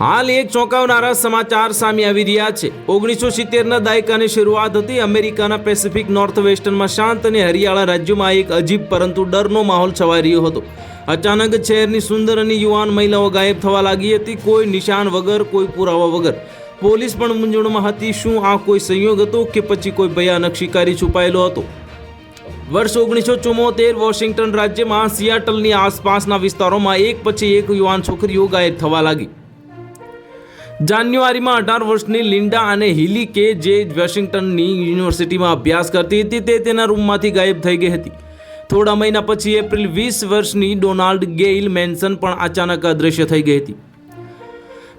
હાલ એક ચોંકાવનારા સમાચાર સામે આવી રહ્યા છે. ઓગણીસો સિત્તેરના દાયકાની શરૂઆત હતી. અમેરિકાના પેસિફિક નોર્થ વેસ્ટર્નમાં શાંત અને હરિયાળા રાજ્યોમાં એક અજીબ પરંતુ ડરનો માહોલ છવાઈ રહ્યો હતો. અચાનક શહેરની સુંદર અને યુવાન મહિલાઓ ગાયબ થવા લાગી હતી. કોઈ નિશાન વગર, કોઈ પુરાવા વગર. પોલીસ પણ મૂંઝવણમાં હતી. શું આ કોઈ સંયોગ હતો કે પછી કોઈ ભયાનક શિકારી છુપાયેલો હતો? વર્ષ ઓગણીસો ચુમ્મોતેર વોશિંગ્ટન રાજ્યમાં સિયાટલની આસપાસના વિસ્તારોમાં એક પછી એક યુવાન છોકરીઓ ગાયબ થવા લાગી. જાન્યુઆરીમાં અઢાર વર્ષની લિન્ડા અને હિલી કે જે વોશિંગ્ટનની યુનિવર્સિટીમાં અભ્યાસ કરતી હતી, તે તેના રૂમમાંથી ગાયબ થઈ ગઈ હતી. થોડા મહિના પછી એપ્રિલ વીસ વર્ષની ડોનાલ્ડ ગેઇલ મેન્સન પણ અચાનક અદૃશ્ય થઈ ગઈ હતી.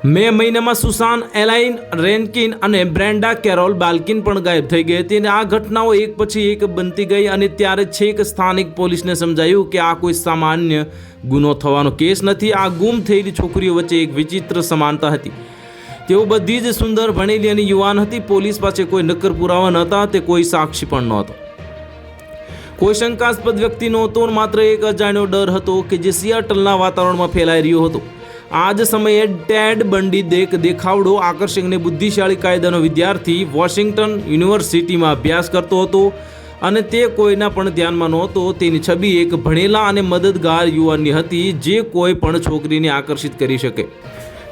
મે મહિનામાં સુસાન એલાઇન, રેન્કિન અને બ્રેન્ડા કેરોલ બાલ્કિન પણ ગાયબ થઈ ગઈ હતી અને આ ઘટનાઓ એક પછી એક બનતી ગઈ અને ત્યારે છેક સ્થાનિક પોલીસને સમજાયું કે આ કોઈ સામાન્ય ગુનો થવાનો કેસ નથી. આ ગુમ થયેલી છોકરીઓ વચ્ચે એક વિચિત્ર સમાનતા હતી. તેઓ બધી જ સુંદર ભણેલી અને યુવાન હતી. પોલીસ પાસે કોઈ નક્કર પુરાવા નહોતા તે કોઈ સાક્ષી પણ નહોતો. કોઈ શંકાસ્પદ વ્યક્તિ નહોતો માત્ર એક અજાણ્યો ડર હતો કે જે સિયાટલના વાતાવરણમાં ફેલાઈ રહ્યો હતો. આ જ સમયે ટેડ બંડી દેખ દેખાવડો આકર્ષકને બુદ્ધિશાળી કાયદાનો વિદ્યાર્થી વોશિંગ્ટન યુનિવર્સિટીમાં અભ્યાસ કરતો હતો અને તે કોઈના પણ ધ્યાનમાં નહોતો. તેની છબી એક ભણેલા અને મદદગાર યુવાનની હતી જે કોઈ પણ છોકરીને આકર્ષિત કરી શકે.